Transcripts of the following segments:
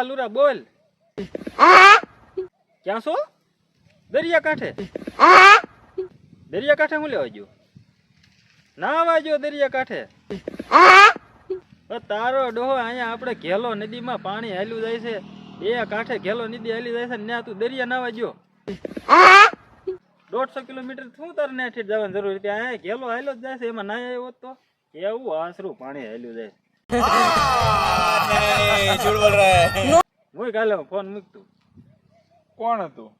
હા લુરા બોલ ક્યાં છો? દરિયા કાંઠે દરિયા કાંઠે હું લેવા ગયો? ના વાજો દરિયા કાંઠે તારો ડોહો અહીંયા આપણે ઘેલો નદીમાં પાણી હાલ્યું જાય છે. એ કાંઠે ઘેલો નદી હાલી જાય છે ને ત્યાં તું દરિયા નાવા ગયો. દોઢસો કિલોમીટર શું તારે ને ઠેઠ જવાની જરૂર હતી? અહીંયા ઘેલો હાલ્યો જ જાય છે એમાં ના આવ્યો તો? કેવું આશરું પાણી હાલ્યું જાય. હું કાલે ફોન મૂકતું. કોણ હતું?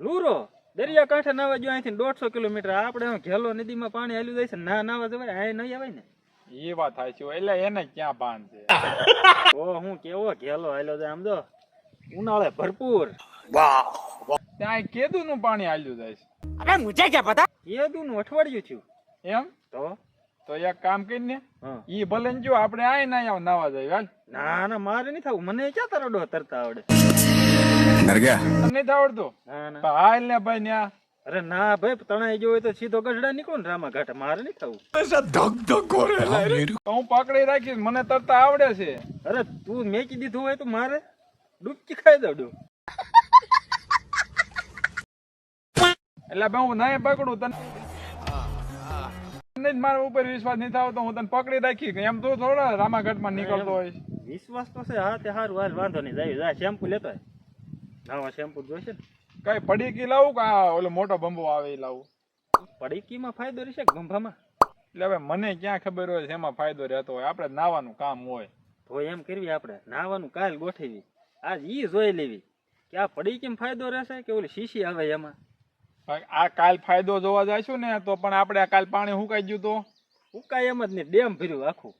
લૂરો દરિયા કાંઠે નાવા જો અહીંથી દોઢસો કિલોમીટર. આપણે હવે ઘેલો નદીમાં પાણી હાલ્યું જાય છે ના નાવા જવાય આ નહીં આવે ને? એ વાત થાય છે એટલે એને ક્યાં ભાન છે? ઓ હું કેવો ઘેલો હાલ્યો જાય આમ જો. ઉનાળે ભરપૂર. ત્યાં કેદુ નું પાણી હાલ્યું જાય છે. કેદુ નું અઠવાડિયું થયું. એમ? તો? તો એક કામ કરી ને ઈ ભલે જો આપણે આય ના આવ નાવા જાય હાલ. ના ના મારે નહીં થાવું. મને ક્યાં તરડો તરતા આવડે? નરગ્યા. મને નથી આવડતો. હાલ ને ભાઈ ને અરે ના ભાઈ તણાઈ ગયો હોય તો સીધો ગઢડા નીકળો ને રામા ઘાટ. મારે નહીં થવું. ધક ધક કોરે. હું પકડી રાખીશ. મને તરતા આવડે છે. અરે તું મેકી દીધું હોય તો મારે ડૂબકી ખાઈ દઉં એટલે હું નહીં પકડું તને. તને જ મારા ઉપર વિશ્વાસ નહીં થાવ તો હું તને પકડી રાખી એમ તો થોડા રામાઘાટમાં નીકળતો હોય વિશ્વાસ તો છે હા તે સારું હાલ વાંધો નહીં જાય જાય શેમ્પુ લેતો. નવા શેમ્પુ જોઈશે ને. કઈ પડીકી લાવું કે આ ઓલો મોટો બંબો આવે એ લાવું? પડીકીમાં ફાયદો રહેશે કે ગંભામાં એટલે હવે મને ક્યાં ખબર હોય એમાં ફાયદો રહેતો હોય. આપણે નાવાનું કામ હોય. તો એમ કરવી આપણે નાવાનું કાલ ગોઠવી આજ ઈ જોઈ લેવી કે આ પડીકીમાં ફાયદો રહેશે કે ઓલી શીશી આવે એમાં? આ કાલ ફાયદો જોવા જઈશું ને તો પણ આપણે આ કાલ પાણી હુકાઈ ગયું તો? હુકાય એમ જ નહીં ડેમ ભર્યું આખું.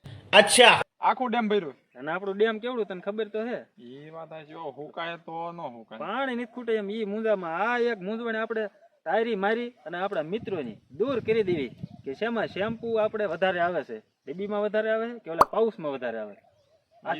આખું ડેમ ભર્યું? અને આપણું ડેમ કેવડું તને ખબર તો છે? એ વાત જો હુકાય તો ન હુકાય. પાણી નથી ખૂટે એમ ઈ મુંજામાં આ એક મૂંઝવણ આપણે તારી મારી અને આપણા મિત્રોની દૂર કરી દેવી કે શેમાં શેમ્પુ આપણે વધારે આવે છે? ડબ્બીમાં વધારે આવે છે કે ઓલા પાઉસમાં વધારે આવે? આ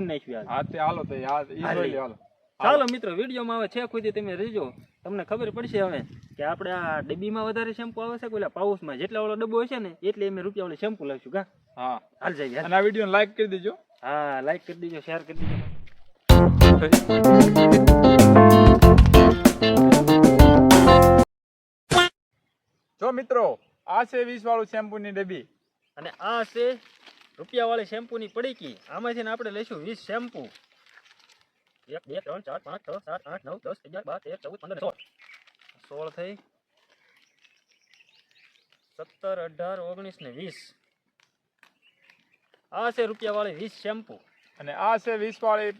નાખ્યું હાલો તો યાર ઈ જોઈ લે હાલો. ચાલો મિત્રો વિડીયોમાં આવે છે ખુદી તમે રહેજો. તમને ખબર પડશે હવે કે આપણે આ ડબ્બીમાં વધારે શેમ્પુ આવે છે કે ઓલા પાઉસમાં જેટલા ઓલો ડબ્બો હશે ને એટલે અમે રૂપિયા ઓલો શેમ્પુ લાવશું કા? હા. હાલ જાય અને આ વીડિયો લાઈક કરી દેજો. હા લાઈક કરી દેજો શેર કરી દેજો. જો મિત્રો આ છે વીસ વાળું શેમ્પુ ની ડબ્બી. અને આ છે રૂપિયા વાળી શેમ્પૂની પડીકી. આમાંથી ને આપણે લઈશું વીસ શેમ્પુ એક બે ત્રણ ચાર પાંચ છ સાત આઠ નવ દસ અગિયાર બાર તેર ચૌદ પંદર સોળ સોળ થઈ. સત્તર અઢાર ઓગણીસ ને વીસ. આ છે રૂપિયા વાળી વીસ શેમ્પુ. અને આ છે વીસ વાળી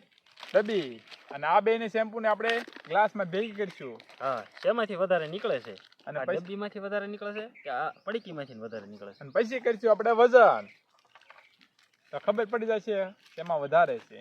ડબ્બી. અને આ બે ની શેમ્પુ ને આપણે ગ્લાસમાં ભેગી કરીશું. હા શેમાંથી વધારે નીકળે છે? અને ડબ્બી માંથી ડબ્બીમાંથી વધારે નીકળે છે કે આ પડીકીમાંથી વધારે નીકળે છે? અને પછી કરીશું આપણે વજન. તો ખબર પડી જશે તેમાં વધારે છે.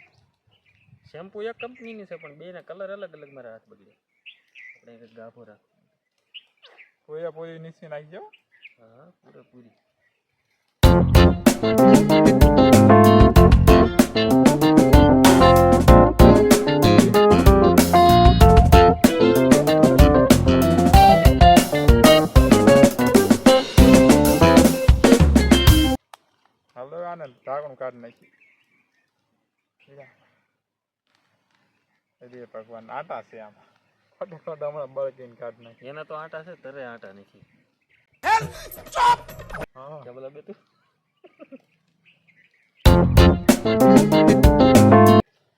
શેમ્પુ એક કંપનીની છે પણ બેના કલર અલગ અલગ મારા હાથ બગડ્યા આપણે એક ગાભો રાખ પૂરે પૂરી નીચે નાખજો હા પૂરેપૂરી હાલો આને ઢાંકણું કાઢી નાખી અરે ભગવાન આટા છે આમાં. ખોટે ખોટા હમણાં બળકીને કાઢી નાખી. એના તો આટા છે તરે આટા નથી. હા. બોલા બે તું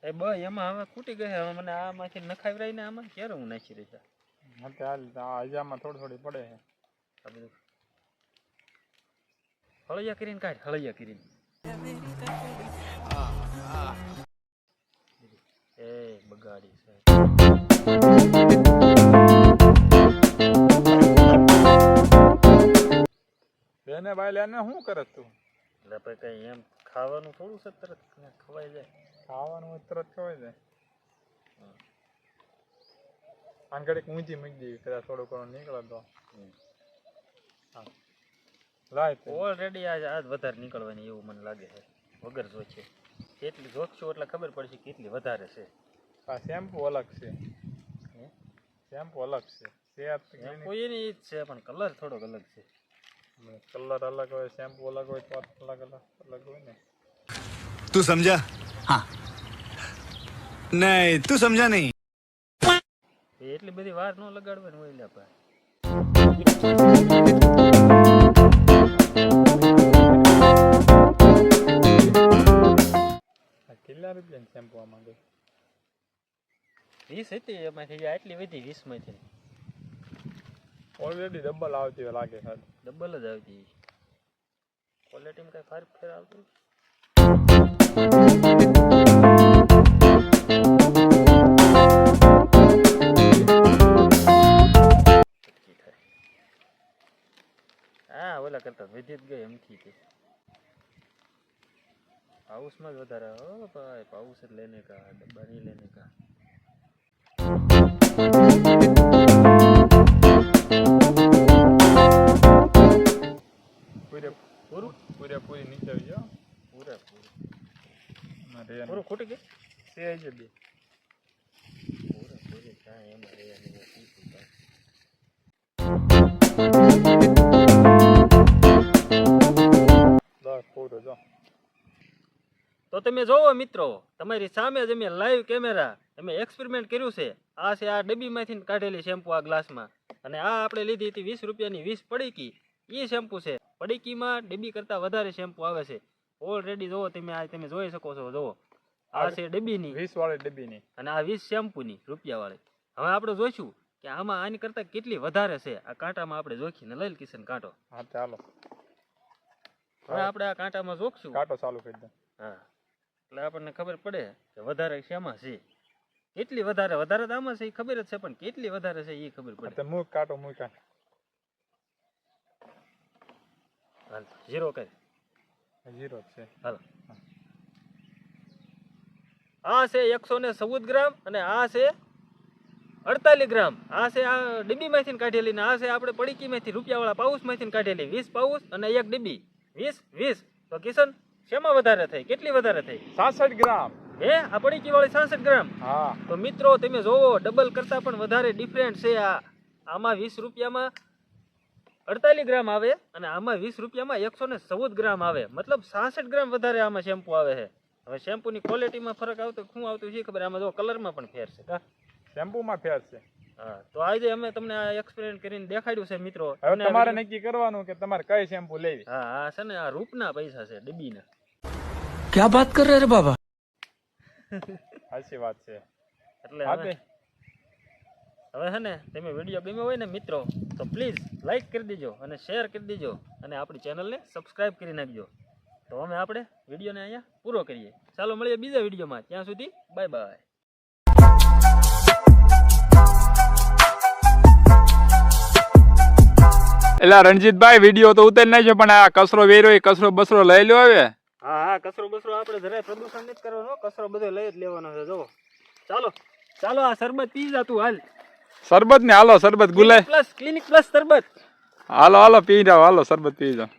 એ બ એમાં હવે ખૂટી ગઈ હવે મને આમાંથી નખાવી રહી ને આમાં? ક્યારે હું નાખી રહી હા તે હાલ આ હજામાં થોડી થોડી પડે છે. આ બધું. હળિયા કરીને કાઢ હળિયા કરીને. બગાડી છે. બેને ભાઈ લેને શું કરે તું? એટલે આપણે કઈ એમ ખાવાનું થોડું છે તરત ખવાઈ જાય. ખાવાનું તરત ખવાય જાય. આને ઘડીક ઊંચી મૂકી દેવી કદાચ થોડું ઘણું નીકળે તો. હા. લાય. ઓલરેડી આજ આજ વધારે નીકળવાની એવું મને લાગે છે. વગર જોશે કેટલી જોખશું એટલે ખબર પડશે કેટલી વધારે છે. આ શેમ્પુ અલગ છે. શેમ્પુ અલગ છે. સેટ કોઈ એની ઈ જ છે પણ કલર થોડો અલગ છે. કલર અલગ હોય શેમ્પુ અલગ હોય તો અલગ અલગ અલગ હોય ને. તું સમજા? હા. નહીં તું સમજા નહીં. એટલી બધી વાર નો લગાડવાની હોય લે ભાઈ કેટલા રૂપિયાની શેમ્પુ આ માંગે વીસ હતી એમાંથી આટલી વધી વીસમાંથી ઓલરેડી ડબલ આવતી લાગે છે. ડબલ જ આવતી ક્વોલિટીમાં કઈ ફરક ફેર આવતો હા ઓલા કરતા વધી જ ગઈ એમથી તે. પાઉસમાં જ વધારે હો ભાઈ પાઉસ જ લેને કા ડબ્બા નહીં લેને કા. પૂરે પૂરેપૂરી નીચે આવી જાઓ પૂરા ખૂટી ગઈ છે જ બે જો તો તમે જોવો મિત્રો, તમારી સામે જ અમે લાઈવ કેમેરા અમે એક્સપેરિમેન્ટ કર્યું છે. આ છે આ ડબ્બીમાંથી કાઢેલી શેમ્પુ આ ગ્લાસમાં અને આ આપણે લીધી હતી વીસ રૂપિયાની, વીસ પડીકી. એ શેમ્પુ છે. પડીકીમાં ડબ્બી કરતા વધારે શેમ્પુ આવે છે. ઓલરેડી જોવો તમે આ તમે જોઈ શકો છો જોવો. આ છે ડબ્બીની વીસ વાળી ડબ્બીની અને આ વીસ શેમ્પુની રૂપિયા વાળી હવે આપણે જોઈશું કે આમાં આની કરતા કેટલી વધારે છે. આ કાંટામાં આપણે જોખીને લઈ કિશન કાંટો. હા ચાલો હવે આપણે આ કાંટામાં જોખશું. કાંટો ચાલુ કરી દે. હા. એટલે આપણને ખબર પડે કે વધારે શેમાં છે. કેટલી વધારે વધારે તો આમાં છે એ ખબર જ છે પણ કેટલી વધારે છે એ ખબર પડે. મૂક કાંટો મૂક હાલ ઝીરો કર જીરો છે. હાલો. આ છે એકસો ને ચૌદ ગ્રામ અને આ છે અડતાલીસ ગ્રામ. આ છે આ ડબ્બીમાંથી કાઢેલી ને આ છે આપણે પડીકીમાંથી રૂપિયાવાળા પાઉસમાંથી કાઢેલી. વીસ પાઉસ અને એક ડીબી. વીસ વીસ. તો કિશન શેમાં વધારે થઈ? કેટલી વધારે થઈ? સાસઠ ગ્રામ. હે? આ પડીકી વાળી સાસઠ ગ્રામ? હા. તો મિત્રો તમે જોવો ડબલ કરતા પણ વધારે ડિફરન્ટ છે આ. આમાં વીસ રૂપિયામાં અડતાલીસ ગ્રામ આવે અને આમાં વીસ રૂપિયામાં એકસો ને ચૌદ ગ્રામ આવે. મતલબ સાસઠ ગ્રામ વધારે આમાં શેમ્પુ આવે છે. હવે શેમ્પૂની ક્વોલિટીમાં ફરક આવતો શું આવતું છે ખબર? આમાં જો કલરમાં પણ ફેર છે. કા શેમ્પૂમાં ફેર છે. હા તો આજે અમે તમને આ એક્સપેરિમેન્ટ કરીને દેખાડ્યું છે મિત્રો. હવે તમારે નક્કી કરવાનું કે તમારે કઈ શેમ્પુ લેવી? હા હા છે ને આ રૂપના પૈસા છે ડબ્બીના. ક્યાં વાત કરે રે બાબા? સાચી વાત છે. એટલે હવે હે ને તમે વીડિયો ગમ્યો હોય ને મિત્રો તો પ્લીઝ લાઈક કરી દેજો અને શેર કરી દેજો અને આપણી ચેનલને સબસ્ક્રાઈબ કરી નાખજો. તો અમે આપણે વિડીયોને અહીંયા પૂરો કરીએ. ચાલો મળીએ બીજા વિડીયોમાં ત્યાં સુધી બાય બાય એટલે રણજીતભાઈ વીડિયો તો ઉતારી નાખ્યો પણ આ કચરો વેરો એ કચરો બસરો લઈ લો હવે. હા હા કચરો બસરો આપણે જરાય પ્રદૂષણ નથી કરવાનો કચરો બધો લઈ જ લેવાનો છે જો ચાલો. ચાલો આ શરબત પી જા તું હાલ. શરબત ને હાલો શરબત ગુલાય. પ્લસ ક્લિનિક પ્લસ શરબત હાલો હાલો પી જાઓ હાલો શરબત પી જાઓ.